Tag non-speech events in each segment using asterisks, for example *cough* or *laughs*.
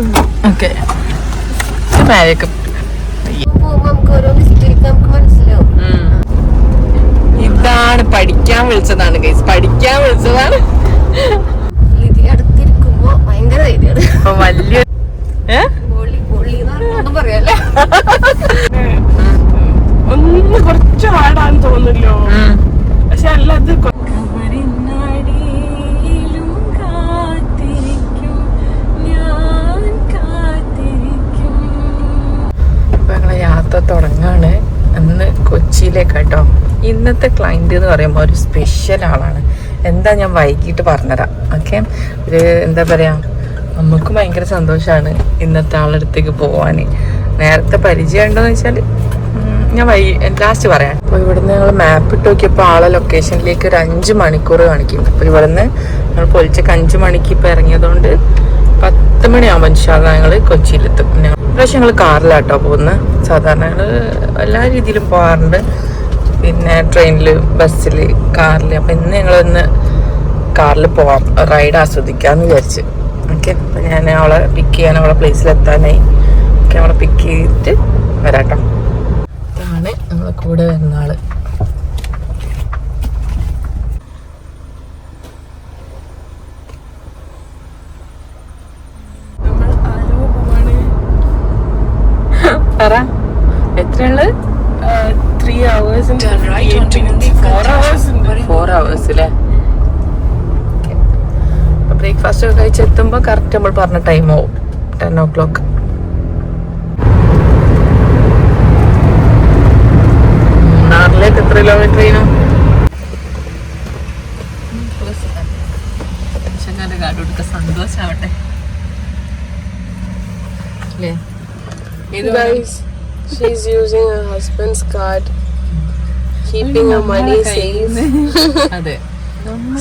Okay. മനസ്സിലാവും ഇതാണ് പഠിക്കാൻ വിളിച്ചതാണ് ഗൈസ് പഠിക്കാൻ വിളിച്ചതാണ്. വലിയ ഒന്ന് കുറച്ച് ഹാർഡാന്ന് തോന്നുന്നില്ലോ. ഉം. പക്ഷെ അല്ല കൊ- യാത്ര തുടങ്ങാണ് ഇന്ന് കൊച്ചിയിലേക്ക് കേട്ടോ ഇന്നത്തെ ക്ലൈന്റ് എന്ന് പറയുമ്പോൾ ഒരു സ്പെഷ്യൽ ആളാണ്. എന്താ ഞാൻ വൈകിട്ട് പറഞ്ഞുതരാം. ഓക്കെ ഒരു എന്താ പറയുക നമുക്ക് ഭയങ്കര സന്തോഷമാണ് ഇന്നത്തെ ആളടുത്തേക്ക് പോവാൻ നേരത്തെ പരിചയം ഉണ്ടോയെന്ന് വെച്ചാൽ ഞാൻ വൈ ലാസ്റ്റ് പറയാം. അപ്പോൾ ഇവിടുന്ന് ഞങ്ങൾ മാപ്പ് ഇട്ട് നോക്കിയപ്പോൾ ആളെ ലൊക്കേഷനിലേക്ക് ഒരു അഞ്ച് മണിക്കൂർ കാണിക്കും അപ്പോൾ ഇവിടുന്ന് ഞങ്ങൾ പൊലിച്ചക്ക് അഞ്ച് മണിക്ക് ഇപ്പോൾ ഇറങ്ങിയതുകൊണ്ട് പത്ത് മണിയാകുമ്പോൾ ഇൻഷാല്ല ഞങ്ങൾ കൊച്ചിയിലെത്തും പ്രാവശ്യം ഞങ്ങൾ കാറിലാട്ടോ പോകുന്നത് സാധാരണ ഞങ്ങൾ എല്ലാ രീതിയിലും പോകാറുണ്ട് പിന്നെ ട്രെയിനിൽ ബസ്സിൽ കാറിൽ അപ്പം ഇന്ന് ഞങ്ങളൊന്ന് കാറിൽ പോവാം. റൈഡ് ആസ്വദിക്കാമെന്ന് വിചാരിച്ച്. ഓക്കെ? അപ്പം ഞാൻ അവളെ പിക്ക് ചെയ്യാൻ അവളെ പ്ലേസിലെത്താനായി ഓക്കെ? അവളെ പിക്ക് ചെയ്തിട്ട് വരാട്ടോ. ഇതാണ് നമ്മളെ കൂടെ വരുന്ന ആൾ. പറ. എത്രയുള്ളത് three hours four hours four hours അല്ലേ ബ്രേക്ക്ഫാസ്റ്റ് ഒക്കെ കഴിച്ചെത്തുമ്പോൾ കറക്റ്റ് നമ്മൾ പറഞ്ഞ ടൈം ആവും. ടെൻ ഓ ക്ലോക്ക് മൂന്നാറിലേക്ക് എത്ര കിലോമീറ്റർ ചെയ്യണം സന്തോഷാവട്ടെ. അല്ലേ Guys, she's using her husband's card, keeping her money safe. അതെ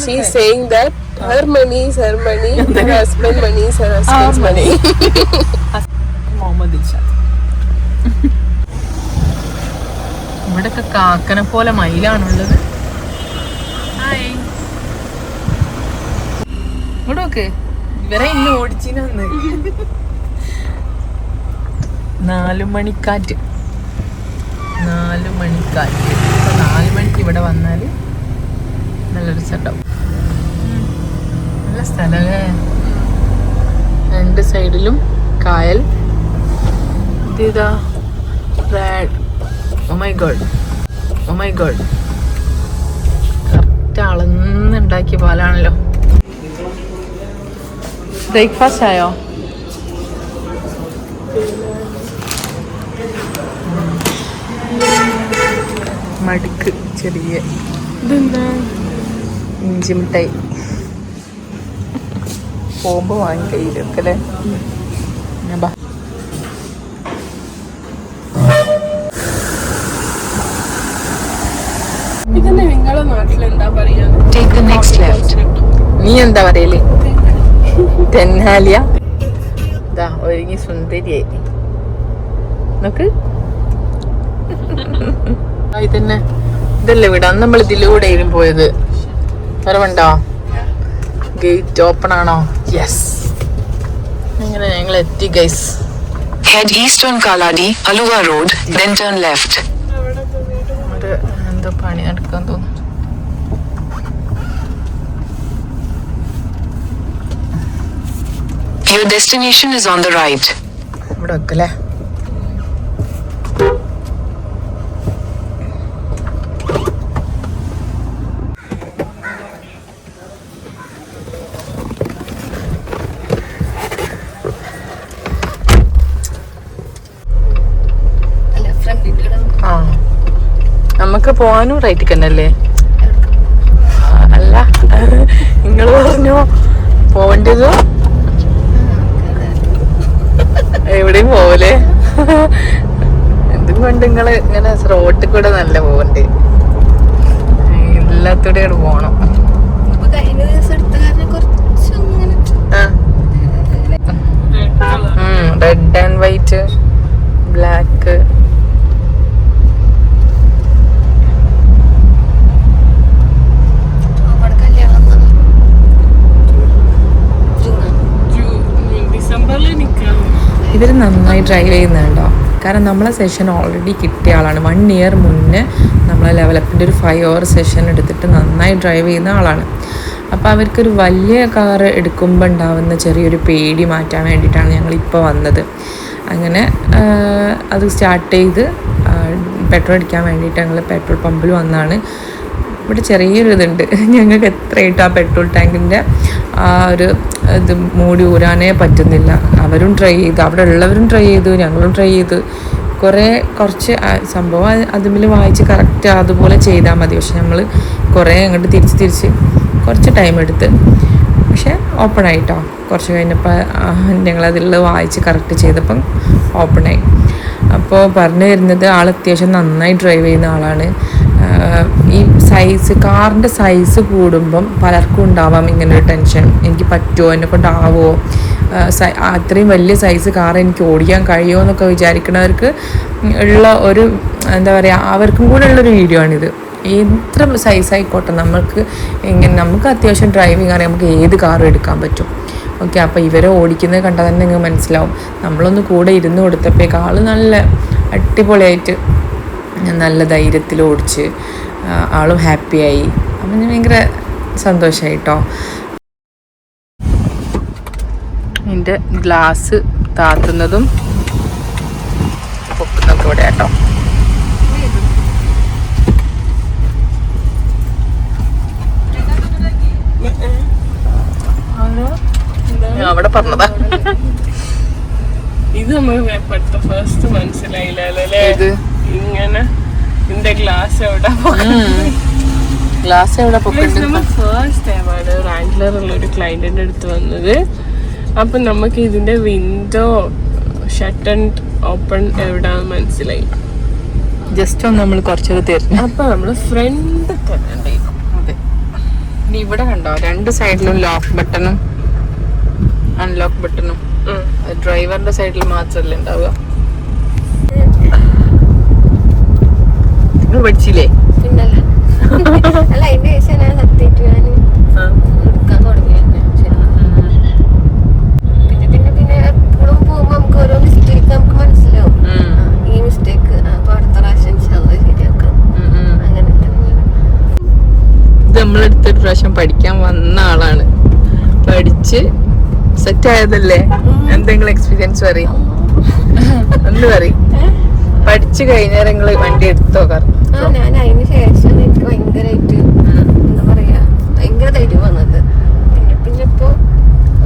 She's saying that her money is her money, her husband money is her husband's money. Muhammad Dilshad ഇവിടൊക്കെ കാക്കനെ പോലെ മയിലാണുള്ളത് ഹായ് ഇവിടെ നോക്ക് ഇവരെ ഇന്ന് ഓടിച്ചിനന്ന് നാലു മണിക്കാറ്റ്. നാല് മണിക്കാറ്റ്. ഇപ്പൊ നാല് മണിക്ക് ഇവിടെ വന്നാൽ നല്ല രസമുണ്ടാവും നല്ല സ്ഥലമല്ലേ? രണ്ട് സൈഡിലും കായൽ. ഇതാ red oh my god oh my god correct അളന്നുണ്ടാക്കിയ പാലാണല്ലോ. ബ്രേക്ക്ഫാസ്റ്റ് ആയോ? മടുക്ക് ചെറിയ ഇഞ്ചി മിഠായി. പോകുമ്പ് വാങ്ങി കയ്യിലൊക്കെ അല്ലേ? ഇതിന് നാട്ടിൽ എന്താ പറയാ? The next left. നീ എന്താ പറയൽ? തെന്നാലിയ? ഒരുങ്ങി സുന്ദരിയായി. നോക്ക്. ആ, തന്നെ. ഇതല്ലേ അന്ന് നമ്മൾ ഇതിലൂടെ പോയത്. വരവുണ്ടോ? ഗേറ്റ് ഓപ്പൺ ആണോ? യെസ് ഇങ്ങനെ ഞങ്ങൾ എത്തി guys head east on Kalady Aluva road then turn left ഒരു എന്തോ പണി നടക്കാൻ തോന്നുന്നു. Your destination is on the right. ഇവിടെ വെക്കല്ലേ അല്ല ഫ്രണ്ടിന്റെ ഇവിടെ ആ നമുക്ക് പോവാനും റൈറ്റ് തന്നെയല്ലേ? അല്ല നിങ്ങൾ പറഞ്ഞു? പോവേണ്ടത് എവിടെയും പോവല്ലേ എന്തും കൊണ്ട് നിങ്ങൾ ഇങ്ങനെ റോട്ടിൽ കൂടെ നല്ല പോവണ്ടേ? എല്ലാത്തൂടെ അങ്ങോട്ട് പോണം ഇപ്പൊ കഴിഞ്ഞ ദിവസം എടുത്ത കാരണം കുറച്ചൊന്നും ഇങ്ങനെ റെഡ് ആൻഡ് വൈറ്റ് ബ്ലാക്ക് അവിടെ കല്യാണം ജൂണാ ഡിസംബറിൽ നിൽക്കാം ഇവർ നന്നായി ഡ്രൈവ് ചെയ്യുന്നുണ്ടോ? കാരണം നമ്മളെ സെഷൻ ഓൾറെഡി കിട്ടിയ ആളാണ്. വൺ ഇയർ മുന്നേ നമ്മളെ ലെവലപ്പിന്റെ ഒരു ഫൈവ് അവർ സെഷൻ എടുത്തിട്ട് നന്നായി ഡ്രൈവ് ചെയ്യുന്ന ആളാണ്. അപ്പോൾ അവർക്കൊരു വലിയ കാർ എടുക്കുമ്പോൾ ഉണ്ടാവുന്ന ചെറിയൊരു പേടി മാറ്റാൻ വേണ്ടിയിട്ടാണ് ഞങ്ങൾ ഇപ്പോൾ വന്നത്. അങ്ങനെ അത് സ്റ്റാർട്ട് ചെയ്ത് പെട്രോൾ അടിക്കാൻ വേണ്ടിയിട്ട് ഞങ്ങൾ പെട്രോൾ പമ്പിൽ വന്നാണ്. ഇവിടെ ചെറിയൊരു ഇതുണ്ട് *laughs* ഞങ്ങൾക്ക് എത്രയായിട്ടും ആ പെട്രോൾ ടാങ്കിന്റെ ആ ഒരു ഇത് മൂടി ഊരാനേ പറ്റുന്നില്ല. അവരും ട്രൈ ചെയ്തു. അവിടെ ഉള്ളവരും ട്രൈ ചെയ്തു. ഞങ്ങളും ട്രൈ ചെയ്തു. കുറേ കുറച്ച് സംഭവം അത് അതുമിൽ വായിച്ച് കറക്റ്റ് അതുപോലെ ചെയ്താൽ മതി. പക്ഷെ നമ്മൾ കുറേ അങ്ങോട്ട് തിരിച്ച് തിരിച്ച് കുറച്ച് ടൈം എടുത്ത് പക്ഷെ ഓപ്പൺ ആയിട്ടോ? കുറച്ച് കഴിഞ്ഞപ്പോൾ ഞങ്ങളതിൽ വായിച്ച് കറക്റ്റ് ചെയ്തപ്പം ഓപ്പണായി അപ്പോൾ പറഞ്ഞു വരുന്നത് ആൾ അത്യാവശ്യം നന്നായി ഡ്രൈവ് ചെയ്യുന്ന ആളാണ്. ഈ സൈസ് കാറിന്റെ സൈസ് കൂടുമ്പം പലർക്കും ഉണ്ടാവാം ഇങ്ങനെ ഒരു ടെൻഷൻ എനിക്ക് പറ്റുമോ എന്നെ കൊണ്ടാവോ? അത്രയും വലിയ സൈസ് കാർ എനിക്ക് ഓടിക്കാൻ കഴിയുമോ എന്നൊക്കെ വിചാരിക്കുന്നവർക്ക് ഉള്ള ഒരു എന്താ പറയുക അവർക്കും കൂടെ ഉള്ളൊരു വീഡിയോ ആണിത്. എത്ര സൈസ് ആയിക്കോട്ടെ നമ്മൾക്ക് ഇങ്ങനെ നമുക്ക് അത്യാവശ്യം ഡ്രൈവിങ് അറിയാം നമുക്ക് ഏത് കാറും എടുക്കാൻ പറ്റും. ഓക്കെ അപ്പോൾ ഇവരെ ഓടിക്കുന്നത് കണ്ടാൽ തന്നെ നിങ്ങൾക്ക് മനസ്സിലാവും. നമ്മളൊന്ന് കൂടെ ഇരുന്ന് കൊടുത്തപ്പോഴേക്ക് ആൾ നല്ല അടിപൊളിയായിട്ട് നല്ല ധൈര്യത്തിൽ ഓടിച്ച് ആളും ഹാപ്പിയായി അപ്പം ഞാൻ ഭയങ്കര സന്തോഷമായി കേട്ടോ എന്റെ ഗ്ലാസ് താത്തുന്നതും പൊക്കുന്നതും ഇവിടെ കേട്ടോ ഞാൻ അവിടെ പറഞ്ഞതാ. ഇത് നമ്മൾ ഫസ്റ്റ് മനസ്സിലായില്ലേ അല്ലേ ഇങ്ങനെ ഇതിന്റെ ഗ്ലാസ് എവിടെ ഗ്ലാസ് എവിടെ നമ്മൾ ഫസ്റ്റ് ടൈമാണ് റാങ്ക്ലർ ഉള്ള ഒരു ക്ലയന്റിന്റെ അടുത്ത് വന്നത്. അപ്പൊ നമുക്ക് ഇതിന്റെ വിൻഡോ ഷട്ട് ആൻഡ് ഓപ്പൺ എവിടാന്ന് മനസ്സിലായി? ജസ്റ്റ് ഒന്ന് നമ്മൾ കുറച്ചൊരു തരുന്നു. അപ്പൊ നമ്മൾ ഫ്രണ്ട് ഇനി ഇവിടെ കണ്ടോ? രണ്ട് സൈഡിലും ലോക്ക് ബട്ടണും അൺലോക്ക് ബട്ടണും ഡ്രൈവറിന്റെ സൈഡിൽ മാത്രമല്ലേ ഉണ്ടാവുക. നിങ്ങൾ പഠിച്ചില്ലേ? *laughs* അല്ല അതിന്റെ ശേഷം ഞാൻ സത്യമായിട്ട് ഞാൻ എടുക്കാൻ തുടങ്ങിയായിരുന്നു പിന്നെ പിന്നെ പിന്നെ എപ്പോഴും പോകുമ്പോ നമുക്ക് ഓരോ മിസ്റ്റേക്ക് നമുക്ക് മനസ്സിലാവും. ഉം. ആ, ഈ മിസ്റ്റേക്ക് അപ്പൊ അടുത്ത പ്രാവശ്യം ഇൻഷാല്ലാ ശരിയാക്കാം. ഉം, ഉം. അങ്ങനെ ഇത് നമ്മളടുത്ത് പ്രാവശ്യം പഠിക്കാൻ വന്ന ആളാണ്. പഠിച്ച് സെറ്റ് ആയതല്ലേ? എന്തെങ്കിലും എക്സ്പീരിയൻസ് പറയും. എന്ത് പറയും. പഠിച്ചു കഴിഞ്ഞാൽ നിങ്ങൾ വണ്ടി എടുത്തോ ആ ഞാൻ അതിന് ശേഷം എനിക്ക് ഭയങ്കരമായിട്ട് എന്താ പറയാ ഭയങ്കര ധൈര്യം വന്നത്. പിന്നെ പിന്നെ ഇപ്പോ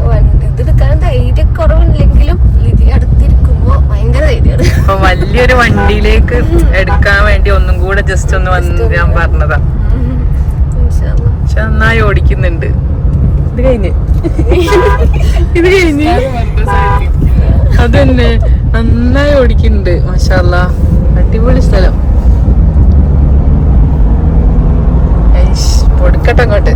വണ്ടി ഇതെടുക്കാൻ ധൈര്യ കുറവില്ലെങ്കിലും ഇതി അടുത്തിരിക്കുമ്പോ ഭയങ്കര ധൈര്യമാണ് വലിയൊരു വണ്ടിയിലേക്ക് എടുക്കാൻ വേണ്ടി ഒന്നും കൂടെ ജസ്റ്റ് ഒന്ന് വന്ന് ഞാൻ പറഞ്ഞതാ. പക്ഷെ നന്നായി ഓടിക്കുന്നുണ്ട്. ഇത് കഴിഞ്ഞ്. ഇത് കഴിഞ്ഞ്. അതന്നെ. നന്നായി ഓടിക്കുന്നുണ്ട് മാഷാല്ല അടിപൊളി സ്ഥലം. കൊടുക്കട്ടെ അങ്ങോട്ട്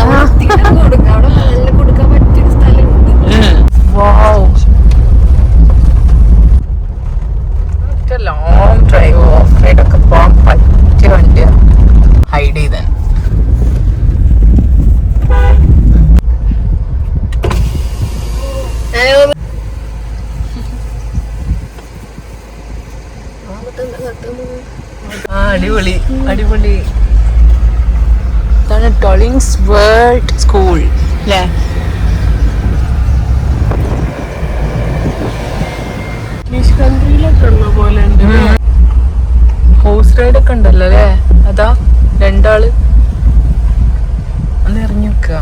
അവിടെ വൃത്തികേട് കൊടുക്കാം. അവിടെ നല്ല കൊടുക്കാൻ പറ്റിയൊരു സ്ഥലമുണ്ട് wow long drive of ride ഒക്കെ പോകാൻ പറ്റിയ വണ്ടിയാണ് ഹൈഡ് ചെയ്താൻ ആ അടിപൊളി അടിപൊളി ഇതാണ് ടൊളിങ്സ് വേൾഡ് സ്കൂൾ അല്ലേ ഇംഗ്ലീഷ് കൺട്രിയിലൊക്കെ ഉള്ള പോലെ ഉണ്ട് ഹോഴ്സ് റൈഡ് ഒക്കെ ഉണ്ടല്ലോ അല്ലേ അതാ രണ്ടാൾ ഒന്ന് ഇറങ്ങി വെക്കുക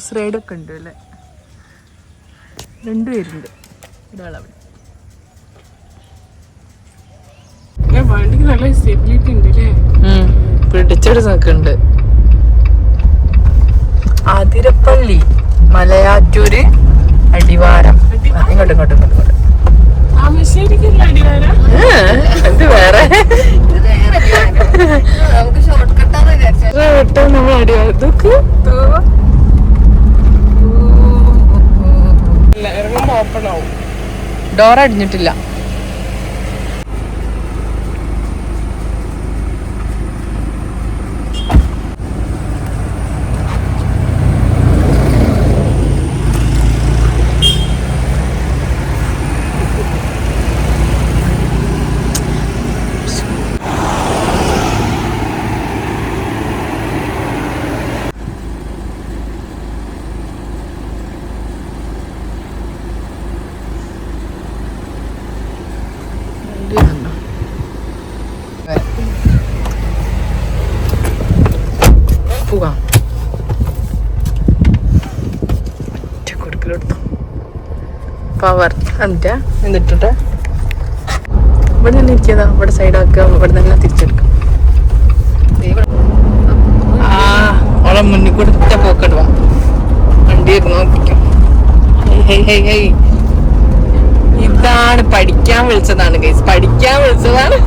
ഹോഴ്സ് റൈഡ് ഒക്കെ ഉണ്ട് അല്ലേ? രണ്ടുപേരുണ്ട് ഒരാളവിടെ. വണ്ടിക്ക് നല്ല സ്റ്റെബിലിറ്റി ഉണ്ട് അല്ലേ? ഉം. പിടിച്ചെടുത്ത് നിൽക്കുന്നുണ്ട് അതിരപ്പള്ളി മലയാറ്റൂര് അടിവാരം. ആ, ഇങ്ങോട്ട് ഇങ്ങോട്ട് ഇങ്ങോട്ട് ഇങ്ങോട്ട്. എന്ത് വേറെ? നമ്മൾ അടിവാരം. ഇതൊക്കെ? ഇല്ല ഇറങ്ങുമ്പോ ഓപ്പൺ ആവും. ഡോർ അടിഞ്ഞിട്ടില്ല. പവർ എന്നിട്ടാ എന്നിട്ടിട്ട്? ഇവിടെ തന്നെ ഇരിക്കതാ ഇവിടെ സൈഡാക്കുക ഇവിടെ തന്നെ തിരിച്ചെടുക്കുക. ആ ഓളെ മുന്നിൽ കൂടെ ഒറ്റ പോക്കിടുവാ വണ്ടി നോക്കിക്കും. ഇതാണ് പഠിക്കാൻ വിളിച്ചതാണ് ഗൈസ് പഠിക്കാൻ വിളിച്ചതാണ്.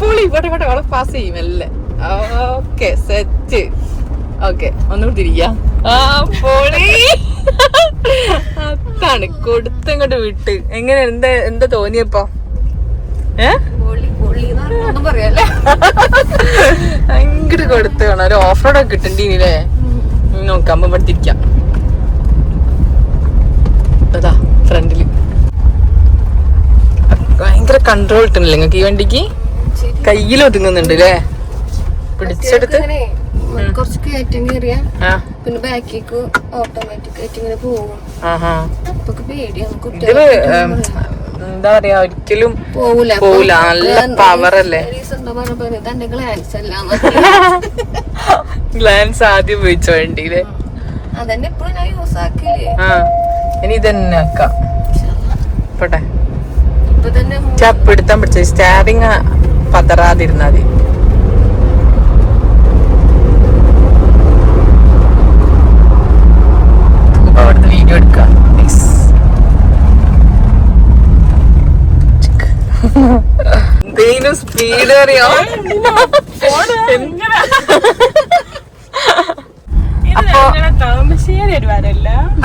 പൊളി. ഇവിടെ ഇവിടെ. അവളെ പാസ് ചെയ്യും അല്ലേ ഓക്കെ സെറ്റ് ഓക്കെ ഒന്നുകൂടി തിരിക്കാം അതാണ് കൊടുത്തങ്ങോട്ട് വിട്ട്. എങ്ങനെ എന്താ എന്താ തോന്നിയപ്പോ? ഭയങ്കര കൊടുത്ത് കാണാം. ഒരു ഓഫ് റോഡ് ഒക്കെ കിട്ടണ്ടീനില്ലേ നോക്കാം ഇവിടെ തിരിക്കാം അതാ ഫ്രണ്ടിൽ. ഭയങ്കര കൺട്രോൾ കിട്ടുന്നില്ല നിങ്ങൾക്ക് ഈ വണ്ടിക്ക്. കയ്യിൽ ഒതുങ്ങുന്നുണ്ട് അല്ലേ പിടിച്ചെടുത്ത്. കുറച്ച് കയറ്റം കയറിയാ പിന്നെ ബാക്കിലേക്ക് ഓട്ടോമാറ്റിക് ആയിട്ട് ഇങ്ങനെ പോകും അപ്പൊ പേടിയാണ് എന്താ പറയാ ഒരിക്കലും പോവൂല. അപ്പൊ പോവൂല. നല്ല പവർ അല്ലേ? ഗ്ലാൻസ് അല്ല. *laughs* ഗ്ലാൻസ് ആദ്യം ഉപയോഗിച്ച വണ്ടിയിൽ. അതന്നെ ഇപ്പഴും ഞാൻ യൂസ് ആക്കില്ലേ ഇനി ഇതന്നെ ആക്കാം. പോട്ടെ. ഇപ്പൊ തന്നെ ചപ്പെടുത്താൻ പിടിച്ച. സ്റ്റാറിങ് പതറാതിരുന്നാ മതി അപ്പൊ അവിടുന്ന് വീഡിയോ എടുക്കാം Nice. എന്തേലും സ്പീഡ് അറിയോ?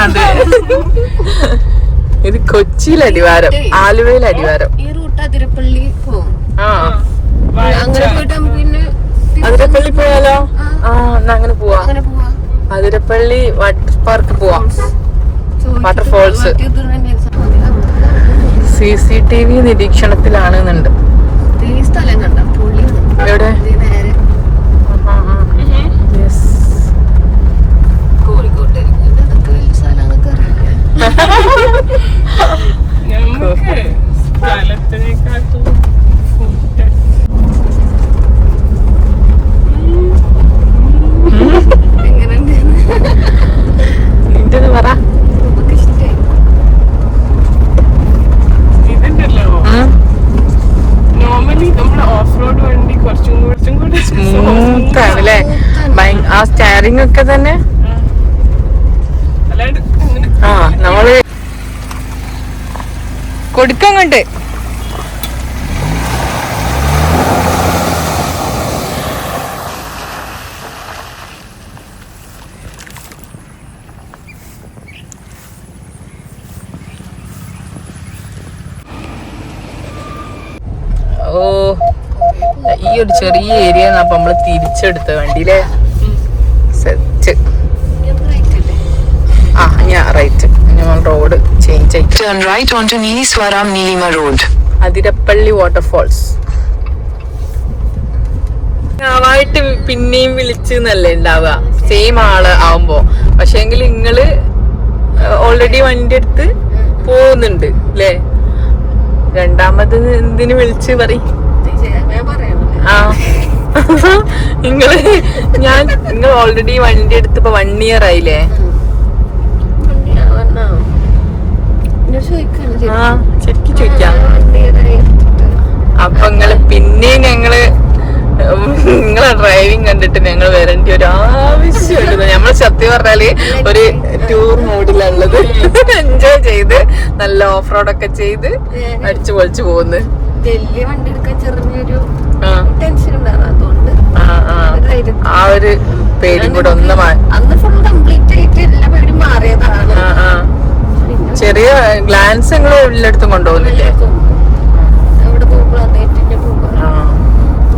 അതെ. ഇത് കൊച്ചിയിൽ അടിവാരം ആലുവയിൽ അടിവാരം. ഈ റൂട്ട് അതിരപ്പള്ളി പോകും ആ. അങ്ങനെ പോയിട്ട് പിന്നെ അതിരപ്പള്ളി പോയാലോ? ആ. എന്നാ അങ്ങനെ പോവാ. അങ്ങനെ പോവാ. അതിരപ്പള്ളി വാട്ടർ പാർക്ക് പോവാം. ചോദിച്ചിട്ട് Waterfalls. ബാക്കി ഇത് തന്നെയാണ് സംഭവം. സി സി ടി വി നിരീക്ഷണത്തിലാണെന്നുണ്ട്. ദേ ഈ സ്ഥലം കണ്ട? പുള്ളിയാണ് എവിടെ? നേരെ Yes. കോഴിക്കോട്ട് ഇതൊക്കെ വലിയ സ്ഥലങ്ങളൊക്കെ അറിയില്ല നമുക്ക് സ്ഥലത്തിനെക്കാട്ടും ഫുഡ് എങ്ങനെയുണ്ട് നിന്റേത് പറ നമുക്ക് ഇഷ്ടമായി ഇതുണ്ടല്ലോ ഉം. നോർമലി നമ്മുടെ ഓഫ് റോഡ് വണ്ടി കുറച്ചും കുറച്ചും കൂടെ സ്മൂത്ത് ആണ് അല്ലേ ഭയ- ആ സ്റ്റാരിങ് ഒക്കെ തന്നെ അല്ലാണ്ട് ഇങ്ങനെ ആ നമ്മൾ കൊടുക്കങ്ങോട്ട് ഓ ഈ ഒരു ചെറിയ ഏരിയ അപ്പൊ നമ്മൾ തിരിച്ചെടുത്ത വണ്ടിയിലെ സെറ്റ് റൈറ്റ് ആ ഞാൻ റൈറ്റ് നമ്മൾ റോഡ് ചേഞ്ച് ആയിട്ട് Turn right onto Niliswaram Neelima road Athirappilly waterfalls ആവായിട്ട് പിന്നെയും വിളിച്ച് എന്നല്ലേ ഉണ്ടാവുക സെയിം ആൾ ആവുമ്പോ. പക്ഷെങ്കിൽ നിങ്ങൾ ഓൾറെഡി വണ്ടി എടുത്ത് പോകുന്നുണ്ട് അല്ലേ രണ്ടാമത് എന്തിനു വിളിച്ച് പറ ഞാൻ പറയണല്ലേ ആ നിങ്ങൾ ഞാൻ നിങ്ങൾ ഓൾറെഡി വണ്ടി എടുത്ത് ഇപ്പൊ വൺ ഇയർ ആയില്ലേ? ശരിക്കും. ചോദിക്കാം. അപ്പൊ നിങ്ങൾ പിന്നെയും ഞങ്ങൾ നിങ്ങളെ ഡ്രൈവിംഗ് കണ്ടിട്ട് ഞങ്ങൾ വരേണ്ട ഒരു ആവശ്യമില്ല നമ്മൾ സത്യം പറഞ്ഞാൽ ഒരു ടൂർ മൂഡിലുള്ളത് എൻജോയ് ചെയ്ത് നല്ല ഓഫ് റോഡ് ഒക്കെ ചെയ്ത് അടിച്ചു പൊളിച്ചു പോകുന്നു. വലിയ വണ്ടി എടുക്കാൻ ചെറിയൊരു ആ. ടെൻഷൻ അതുകൊണ്ട് ആ ഒരു പേടി കൂടെ ഒന്ന് അന്ന് ഫുൾ കംപ്ലീറ്റ് ആയിട്ട് എല്ലാ പേരും മാറിയതാണ്. ചെറിയ ഗ്ലാൻസ് നിങ്ങൾ എല്ലായിടത്തും കൊണ്ടുപോകുന്നില്ലേ?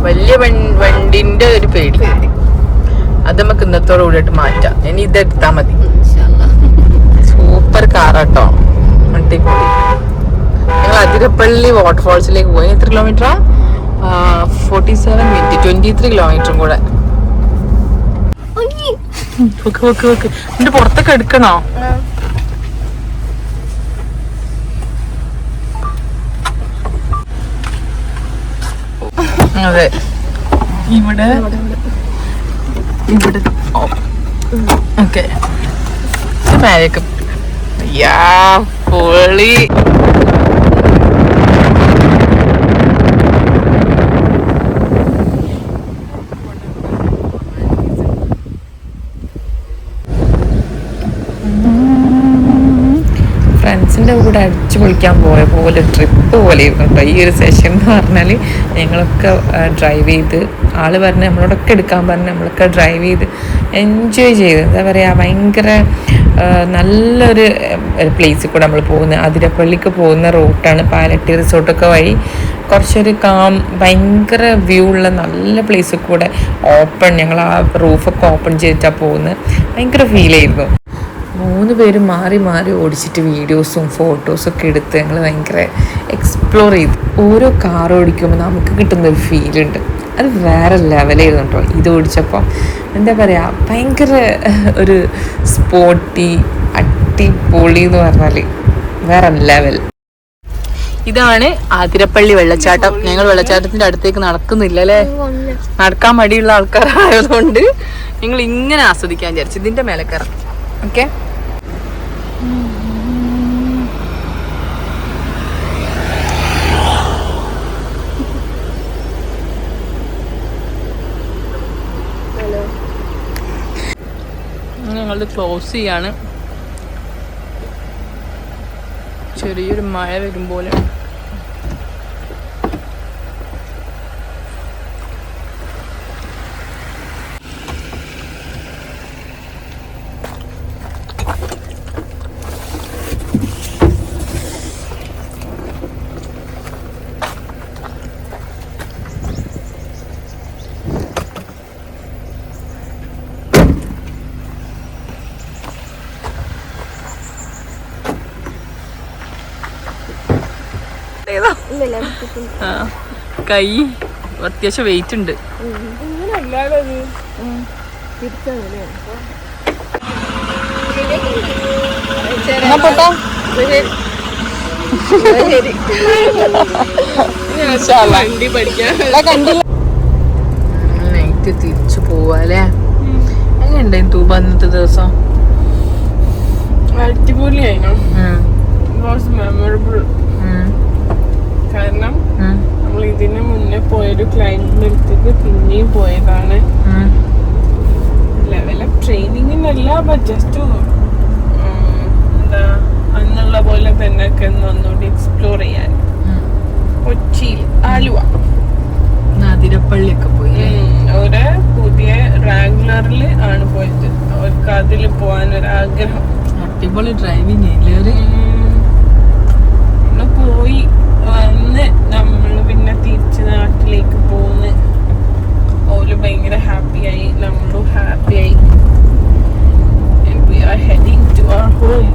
വലിയ വണ്ടിന്റെ ഒരു പേടി. അത് നമുക്ക് ഇന്നത്തോടെ കൂടിയിട്ട് മാറ്റാം. ഇനി ഇതെടുത്താ മതി. സൂപ്പർ കാറാട്ടോ അടിപൊളി. അതിരപ്പള്ളി വാട്ടർഫോൾസിലേക്ക് പോയി. എത്ര കിലോമീറ്ററാ forty seven minute twenty three കിലോമീറ്ററും കൂടെ. എന്റെ പുറത്തൊക്കെ എടുക്കണോ? അതെ. ഇവിടെ ഇവിടെ. ഓക്കെ. താഴേക്ക് യാ പൊളി. ഫ്രണ്ട്സിന്റെ കൂടെ അടിച്ചു പൊളിക്കാൻ പോയ പോലെ ട്രിപ്പ് പോലെ ഇരുന്നു കേട്ടോ ഈ ഒരു സെഷൻ എന്ന് പറഞ്ഞാൽ ഞങ്ങളൊക്കെ ഡ്രൈവ് ചെയ്ത് ആൾ പറഞ്ഞ് നമ്മളോടൊക്കെ എടുക്കാൻ പറഞ്ഞ് നമ്മളൊക്കെ ഡ്രൈവ് ചെയ്ത് എൻജോയ് ചെയ്ത്. എന്താ പറയുക ഭയങ്കര നല്ലൊരു പ്ലേസിൽ കൂടെ നമ്മൾ പോകുന്നത്. അതിരപ്പള്ളിക്ക് പോകുന്ന റൂട്ടാണ് പാലട്ടി റിസോർട്ടൊക്കെ വഴി കുറച്ചൊരു കാം ഭയങ്കര വ്യൂ ഉള്ള നല്ല പ്ലേസിൽ കൂടെ ഓപ്പൺ ഞങ്ങൾ ആ റൂഫൊക്കെ ഓപ്പൺ ചെയ്തിട്ടാണ് പോകുന്നത്. ഭയങ്കര ഫീൽ ആയിരുന്നു. മൂന്ന് പേര് മാറി മാറി ഓടിച്ചിട്ട് വീഡിയോസും ഫോട്ടോസും ഒക്കെ എടുത്ത് ഞങ്ങൾ ഭയങ്കര എക്സ്പ്ലോർ ചെയ്ത്. ഓരോ കാർ ഓടിക്കുമ്പോൾ നമുക്ക് കിട്ടുന്ന ഒരു ഫീലുണ്ട് അത് വേറെ ലെവലായിരുന്നു കേട്ടോ. ഇത് ഓടിച്ചപ്പോൾ എന്താ പറയുക ഭയങ്കര *laughs* ഒരു സ്പോട്ടി അടിപൊളി എന്ന് പറഞ്ഞാൽ വേറെ ലെവൽ ഇതാണ് ആതിരപ്പള്ളി വെള്ളച്ചാട്ടം. ഞങ്ങൾ വെള്ളച്ചാട്ടത്തിന്റെ അടുത്തേക്ക് നടക്കുന്നില്ല അല്ലേ? നടക്കാൻ മടിയുള്ള ആൾക്കാരായതുകൊണ്ട് നിങ്ങൾ ഇങ്ങനെ ആസ്വദിക്കാൻ വിചാരിച്ചു. ഇതിന്റെ മേലെ ഓക്കെ ഞങ്ങൾ ക്ലോസ് ചെയ്യാണ്. ചെറിയൊരു മഴ വരും പോലെ ആ, കൈ അത്യാവശ്യം വെയിറ്റ് ഉണ്ട്. നൈറ്റ് തിരിച്ചു പോവാല്ലേ? എങ്ങനെയുണ്ടായിരുന്നു തൂബ അന്നത്തെ ദിവസം? അടിപൊളിയായിരുന്നു മെമ്മറബിൾ കാരണം നമ്മൾ ഇതിന് മുന്നേ പോയൊരു ക്ലയന്റിന്റെ അടുത്തേക്ക് പിന്നെയും പോയതാണ്. ഓഫ് ട്രെയിനിങ്ങിനല്ല ബട്ട് ജസ്റ്റ് എന്താ അന്നുള്ള പോലെ തന്നെ ഒക്കെ ഒന്ന് ഒന്നുകൂടി എക്സ്പ്ലോർ ചെയ്യാൻ. കൊച്ചിയിൽ ആലുവ. അതിരപ്പള്ളിയൊക്കെ പോയി ഒരു പുതിയ റാങ്കുലറിൽ ആണ് പോയത്. അവർക്ക് അതിൽ പോകാൻ ഒരു ആഗ്രഹം. അടിപൊളി ഡ്രൈവിംഗ് പോയി. വന്ന് നമ്മൾ പിന്നെ തിരിച്ച് നാട്ടിലേക്ക് പോന്ന്. ഓൽ ഭയങ്കര ഹാപ്പിയായി നമ്മളും ഹാപ്പിയായി ആയി. We are heading to our home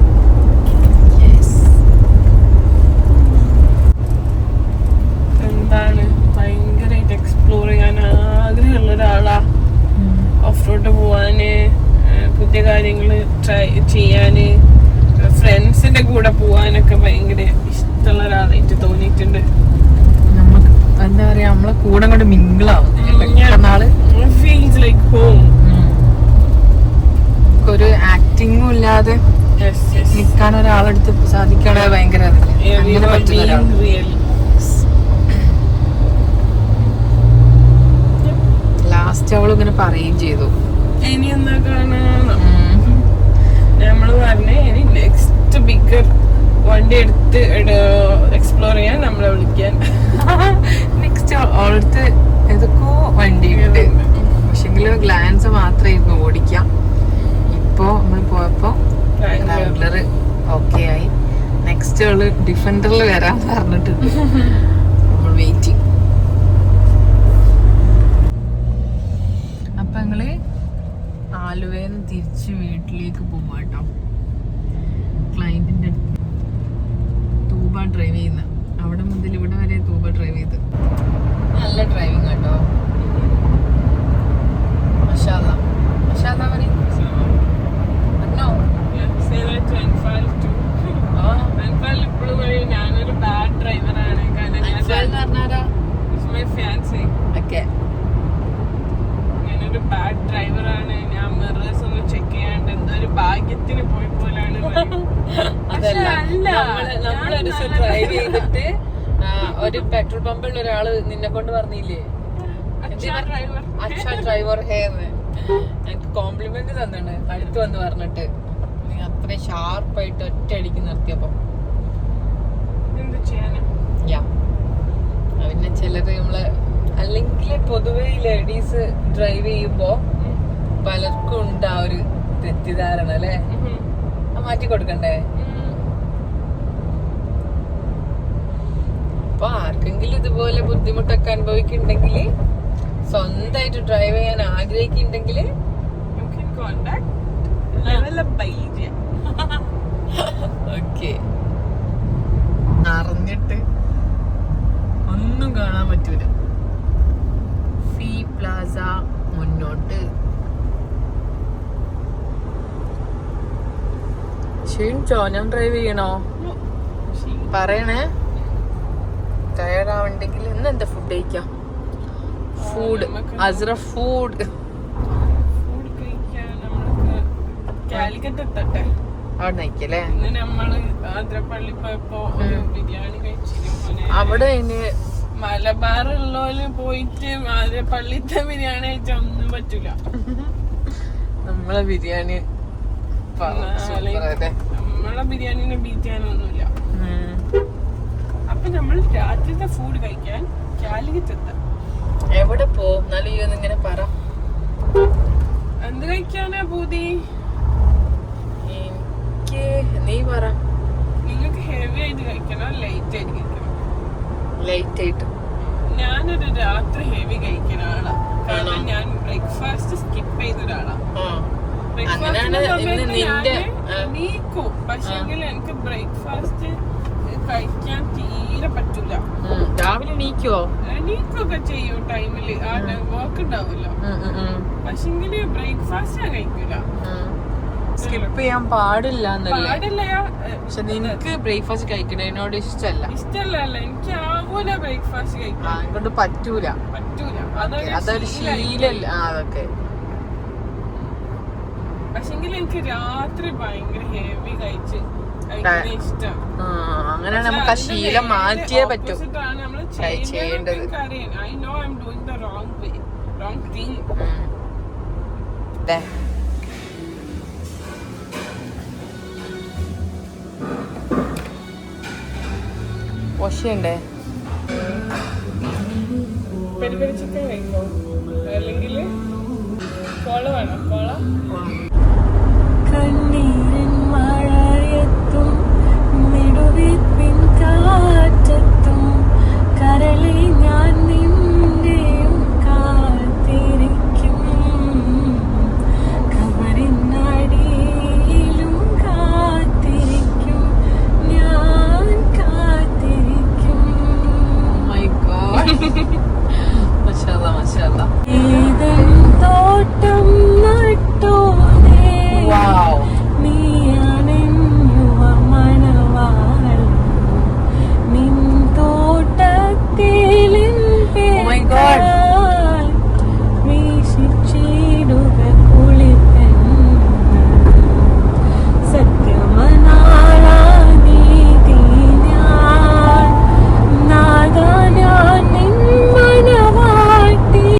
എന്താണ്? ഭയങ്കരമായിട്ട് എക്സ്പ്ലോർ ചെയ്യാൻ ആഗ്രഹമുള്ള ഒരാളാ. ഓഫ് റോഡ് പോവാന് പുതിയ കാര്യങ്ങൾ ട്രൈ ചെയ്യാന് ഫ്രണ്ട്സിന്റെ കൂടെ പോവാനൊക്കെ ഭയങ്കര ഇഷ്ടമുള്ള ഒരാളായിട്ട് തോന്നിയിട്ടുണ്ട്. നമുക്ക് എന്താ പറയാ നമ്മളെ കൂടെ കൊണ്ട് മിങ്കിളാവും. ഒരു ആക്ടിങ്ങും ഇല്ലാതെ നിൽക്കാൻ ഒരാളെടുത്ത് സാധിക്കണേ ഭയങ്കര? അങ്ങനെ പറ്റുന്ന ലാസ്റ്റ് അവൾ ഇങ്ങനെ പറയുകയും ചെയ്തു. ഇനി എന്താ കാണാ. നമ്മൾ പറഞ്ഞ ഇനി നെക്സ്റ്റ് ബിഗർ വണ്ടി എടുത്ത് എക്സ്പ്ലോർ ചെയ്യാൻ നമ്മളെ വിളിക്കാൻ. *laughs* നെക്സ്റ്റ് അവളടുത്ത് ഏതൊക്കെയോ വണ്ടി പക്ഷെങ്കിൽ ഗ്ലാൻസ് മാത്രമായിരുന്നു ഓടിക്കാം. ഇപ്പോ നമ്മൾ പോയപ്പോ റാംഗ്ലർ ഓക്കെ ആയി. നെക്സ്റ്റ് അവൾ ഡിഫൻഡറിൽ വരാൻ പറഞ്ഞിട്ടുണ്ട്. നമ്മൾ വെയിറ്റ് അപ്പൊ ഞങ്ങൾ ആലുവേന്ന് തിരിച്ച് വീട്ടിലേക്ക് പോവാ കേട്ടോ തൂബ ഡ്രൈവ് ചെയ്യുന്ന. അവിടെ മുതൽ ഇവിടെ വരെ തൂബ ഡ്രൈവ് ചെയ്ത്. നല്ല ഡ്രൈവിംഗ് കേട്ടോ. പറയും. ഞാനൊരു ബാഡ് ഡ്രൈവറാണ് ബാഡ് ഞാൻ മിറേഴ്സ് ഒന്നും ചെക്ക് ചെയ്യാണ്ട് ഒരു ഭാഗ്യത്തിന് പോയി *laughs* അതല്ല നമ്മളൊരു ദിവസം ഡ്രൈവ് ചെയ്തിട്ട് ഒരു പെട്രോൾ പമ്പിൽ ഒരാൾ നിന്നെ കൊണ്ട് പറഞ്ഞില്ലേ? ഡ്രൈവർ അച്ഛാ ഡ്രൈവർ ഹേന്ന് എനിക്ക് കോംപ്ലിമെന്റ് തന്നെ അടുത്ത് വന്ന് പറഞ്ഞിട്ട്. നീ അത്ര ഷാർപ്പായിട്ട് ഒറ്റ അടിക്ക് നിർത്തിയപ്പോ. എന്ത് ചെയ്യാനാ? യാ. പിന്നെ ചിലര് നമ്മൾ അല്ലെങ്കിൽ പൊതുവേ ലേഡീസ് ഡ്രൈവ് ചെയ്യുമ്പോ പലർക്കും ഉണ്ട് ആ ഒരു തെറ്റിദ്ധാരണ അല്ലെ? മാറ്റി കൊടുക്കണ്ടേ. അപ്പൊ ആർക്കെങ്കിലും ഇതുപോലെ ബുദ്ധിമുട്ടൊക്കെ അനുഭവിക്കുന്നുണ്ടെങ്കിൽ സ്വന്തമായിട്ട് ഡ്രൈവ് ചെയ്യാൻ ആഗ്രഹിക്കുന്നുണ്ടെങ്കിൽ You can contact Lavella Baija. Okay അറിഞ്ഞിട്ട് ക്ഷീണിച്ചോ? ഞാൻ ഡ്രൈവ് ചെയ്യണോ? പറയണേ. ടയർഡാവണ്ടെങ്കിൽ ഇന്ന് എന്താ ഫുഡ് കഴിക്കാം? ഫുഡ് അസ്ര ഫുഡ് അവിടെ നയിക്കല്ലേ. അവിടെ ഇനി മലബാറുള്ളോൽ പോയിട്ട് ആതിരപ്പള്ളിത്തെ ബിരിയാണി കഴിച്ചാൽ ഒന്നും പറ്റൂല. നമ്മളെ ബിരിയാണി സൂപ്പർ നമ്മളെ ബിരിയാണിനെ ബീറ്റ് ചെയ്യാനൊന്നുമില്ല. അപ്പൊ നമ്മൾ രാത്രിത്തെ ഫുഡ് കഴിക്കാൻ കാലിക്കറ്റ് എത്താം എവിടെ പോവും നല്ല ഇങ്ങനെ പറ. എന്ത് കഴിക്കാനാ പൂതി? എനിക്ക് നീ പറ. നിങ്ങൾക്ക് ഹെവി ആയിട്ട് കഴിക്കണം ലൈറ്റ് ആയിട്ട് കഴിക്കണോ. ലൈറ്റ് ആയിട്ട്. ഞാനൊരു രാത്രി ഹെവി കഴിക്കുന്ന ആളാ. കാരണം ഞാൻ ബ്രേക്ക്ഫാസ്റ്റ് സ്കിപ്പ് ചെയ്ത ഒരാളാ. നിന്റെ നീക്കും. പക്ഷെങ്കിൽ എനിക്ക് ബ്രേക്ക്ഫാസ്റ്റ് കഴിക്കാൻ തീരെ പറ്റൂല. രാവിലെ നീക്കോ? നീക്കൊക്കെ ചെയ്യും ടൈമിൽ. ആ വർക്ക് ഉണ്ടാവുമല്ലോ പക്ഷെങ്കിൽ ബ്രേക്ക്ഫാസ്റ്റ് ഞാൻ കഴിക്കൂല. സ്കിപ്പ് ചെയ്യാൻ പാടില്ല പാടില്ല പക്ഷെ നിനക്ക് ബ്രേക്ക്ഫാസ്റ്റ് കഴിക്കണതിനോട് ഇഷ്ടല്ല. ഇഷ്ടല്ല എനിക്ക് ആവൂല ബ്രേക്ക്ഫാസ്റ്റ് കഴിക്കാൻ. കൊണ്ട് പറ്റൂല. പറ്റൂല. അതൊരു ശീലല്ല അതൊക്കെ. പക്ഷെങ്കിൽ എനിക്ക് രാത്രി ഭയങ്കര ഹെവി കഴിച്ച്. ഇഷ്ടം. അങ്ങനെയാണ് നമുക്ക് ആ ശീലം മാറ്റിയേ പറ്റൂ. ചെയ്യേണ്ടത്. ഒശയുണ്ടേ പെരി പെരി ചിക്കൻ കഴിക്കോ? അല്ലെങ്കിൽ കോള വേണം കോള. കണ്ണീരൻ മഴയത്തും കാറ്റത്തും കരളി